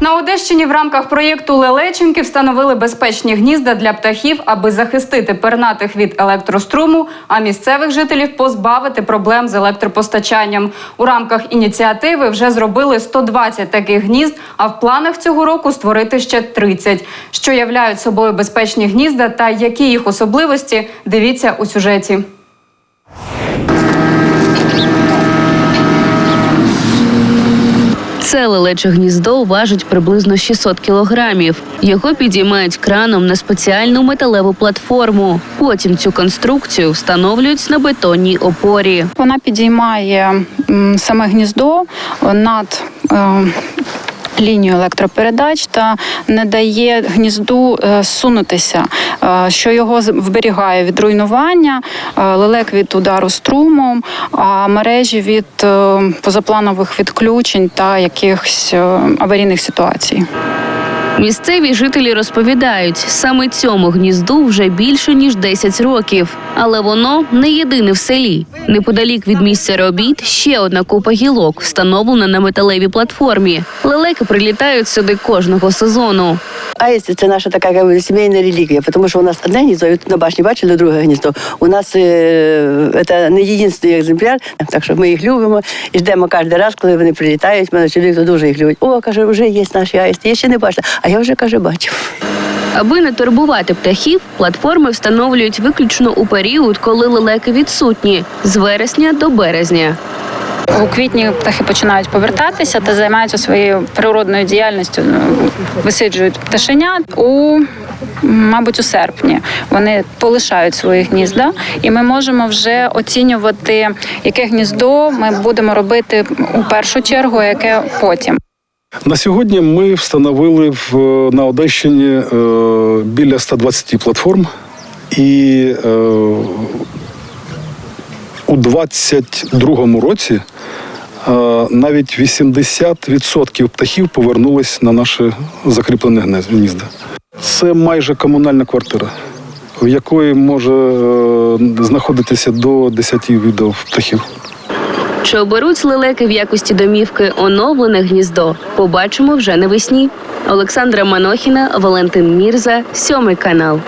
На Одещині в рамках проєкту Лелеченки встановили безпечні гнізда для птахів, аби захистити пернатих від електроструму, а місцевих жителів позбавити проблем з електропостачанням. У рамках ініціативи вже зробили 120 таких гнізд, а в планах цього року створити ще 30. Що являють собою безпечні гнізда та які їх особливості, дивіться у сюжеті. Це лелече гніздо важить приблизно 600 кілограмів. Його підіймають краном на спеціальну металеву платформу. Потім цю конструкцію встановлюють на бетонній опорі. Вона підіймає саме гніздо над лінією електропередач та не дає гнізду е, сунутися, е, що його вберігає від руйнування, е, лелек від удару струмом, а мережі від позапланових відключень та якихось аварійних ситуацій. Місцеві жителі розповідають, саме цьому гнізду вже більше ніж 10 років, але воно не єдине в селі. Неподалік від місця робіт ще одна купа гілок, встановлена на металевій платформі. Лелеки прилітають сюди кожного сезону. Аїсти це наша така бы, сімейна релігія, тому що у нас одне гніздо, і на башні бачили друге гніздо. У нас е, це не єдиний екземпляр, так що ми їх любимо і ждемо кожен раз, коли вони прилітають. Мене чоловік дуже їх любить. О, каже, вже є наші аїсти. Я ще не бачила, а я вже каже, бачив. Аби не турбувати птахів, платформи встановлюють виключно у період, коли лелеки відсутні з вересня до березня. У квітні птахи починають повертатися та займаються своєю природною діяльністю, ну, висиджують пташенят у. Мабуть, у серпні вони полишають свої гнізда, і ми можемо вже оцінювати, яке гніздо ми будемо робити у першу чергу, а яке потім. На сьогодні ми встановили в, на Одещині е, біля 120 платформ, і е, у 2022 році е, навіть 80% птахів повернулись на наше закріплене гнізда. Це майже комунальна квартира, в якої може е, знаходитися до 10 видів птахів. Чи оберуть лелеки в якості домівки оновлене гніздо? Побачимо вже навесні. Олександра Манохіна, Валентин Мірза, сьомий канал.